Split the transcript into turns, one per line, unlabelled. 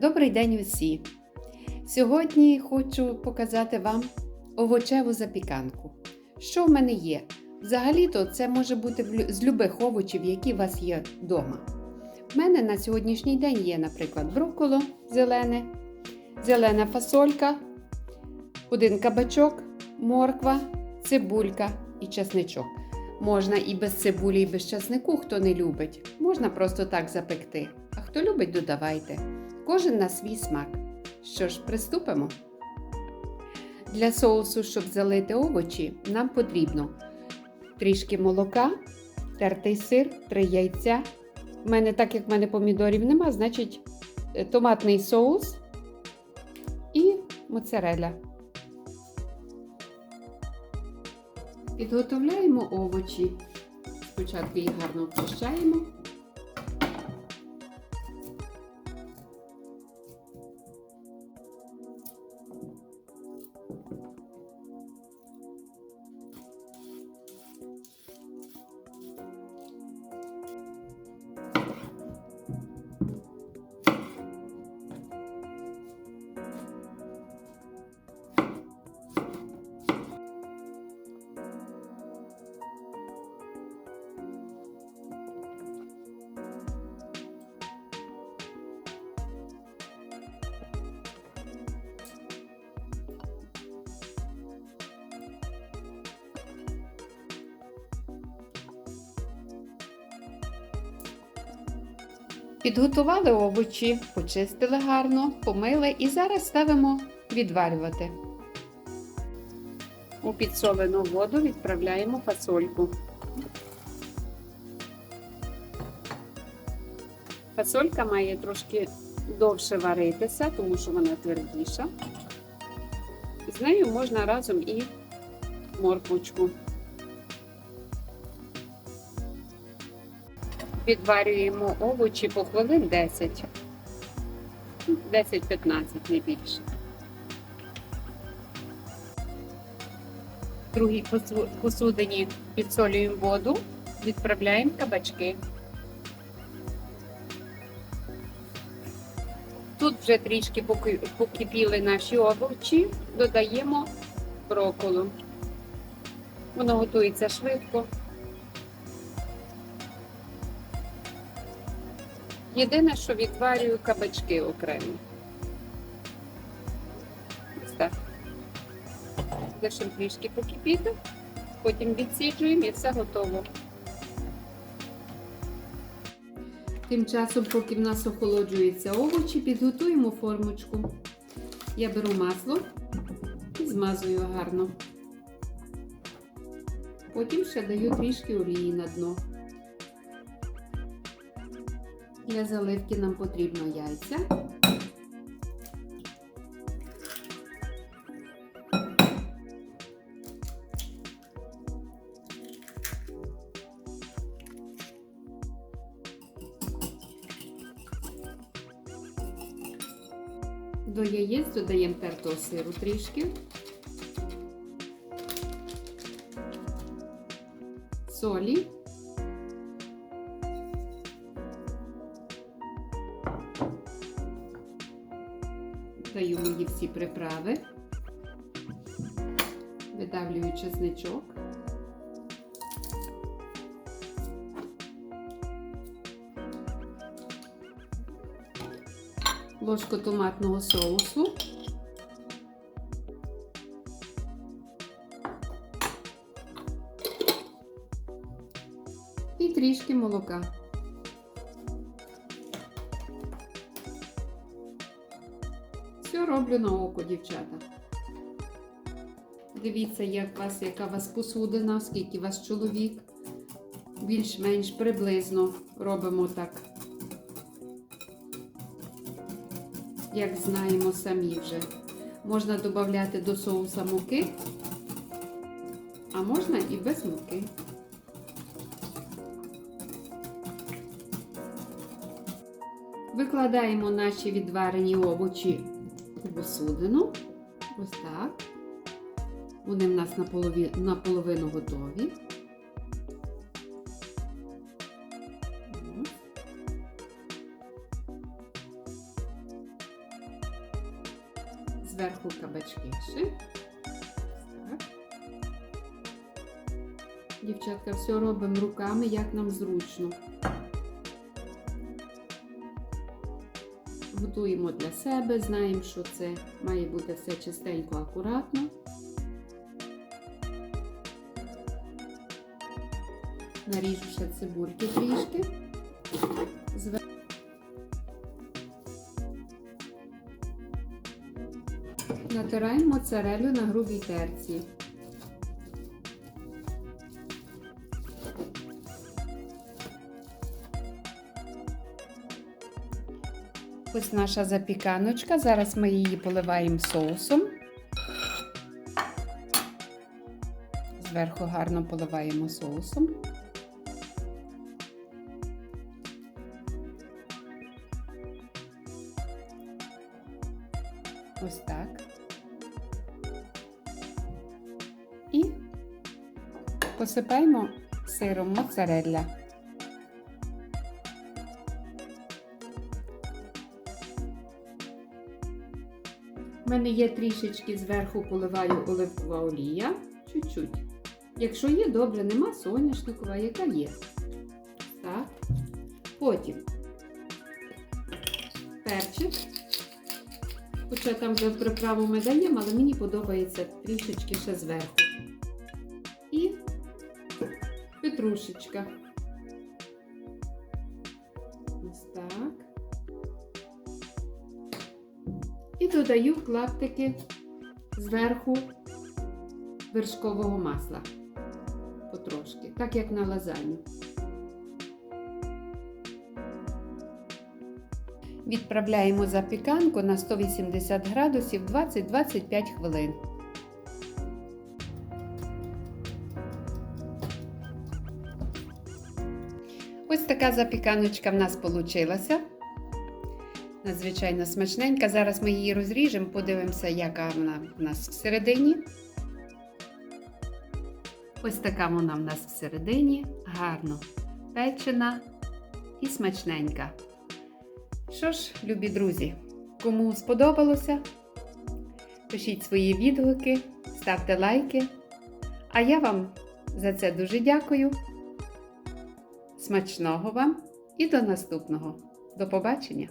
Добрий день усі! Сьогодні хочу показати вам овочеву запіканку. Що в мене є? Взагалі-то це може бути з любих овочів, які у вас є вдома. У мене на сьогоднішній день є, наприклад, брокколо зелене, зелена фасолька, один кабачок, морква, цибулька і чесничок. Можна і без цибулі, і без часнику, хто не любить. Можна просто так запекти. А хто любить, додавайте. Кожен на свій смак. Що ж, приступимо. Для соусу, щоб залити овочі, нам потрібно трішки молока, тертий сир, 3 яйця. У мене, так як в мене помідорів нема, значить е, томатний соус і моцареля. Підготовляємо овочі. Спочатку їх гарно очищаємо. Підготували овочі, почистили гарно, помили і зараз ставимо відварювати. У підсолену воду відправляємо фасольку. Фасолька має трошки довше варитися, тому що вона твердіша. З нею можна разом і морквочку. Відварюємо овочі по хвилин 10. 10-15, не більше. В другій посудині підсолюємо воду, відправляємо кабачки. Тут вже трішки покипіли наші овочі, додаємо брокколу. Воно готується швидко. Єдине, що відварюю кабачки окремо. Ось так. Лишимо трішки покипіти, потім відсіджуємо і все готово. Тим часом, поки в нас охолоджуються овочі, підготуємо формочку. Я беру масло і змазую гарно. Потім ще даю трішки олії на дно. Для заливки нам потрібно яйця. До яєць додаємо тертого сиру трішки. Солі. Даю мої всі приправи, видавлюю чесничок. Ложку томатного соусу. І трішки молока. Роблю на око, дівчата. Дивіться, як вас, яка вас посудина, скільки вас чоловік. Більш-менш приблизно робимо так. Як знаємо самі вже. Можна додати до соуса муки, а можна і без муки. Викладаємо наші відварені овочі посудину. Ось так. Вони в нас наполовину готові. Зверху кабачки ще. Дівчатка, все робимо руками, як нам зручно. Готуємо для себе, знаємо, що це має бути все чистенько, акуратно. Наріжу ще цибульки трішки. Натираємо моцарелю на грубій терці. Ось наша запіканочка. Зараз ми її поливаємо соусом. Зверху гарно поливаємо соусом. Ось так. І посипаємо сиром моцарелля. У мене є трішечки зверху поливаю оливкова олія. Чуть-чуть. Якщо є, добре, нема соняшникова, яка є. Так. Потім перчик. Хоча там вже приправу ми даємо, але мені подобається трішечки ще зверху. І петрушечка. І додаю клаптики зверху вершкового масла. Потрошки, так як на лазанью. Відправляємо запіканку на 180 градусів 20-25 хвилин. Ось така запіканочка в нас вийшла. Надзвичайно смачненька. Зараз ми її розріжемо, подивимося, яка вона в нас всередині. Ось така вона в нас всередині, гарно печена і смачненька. Що ж, любі друзі, кому сподобалося, пишіть свої відгуки, ставте лайки. А я вам за це дуже дякую. Смачного вам і до наступного. До побачення!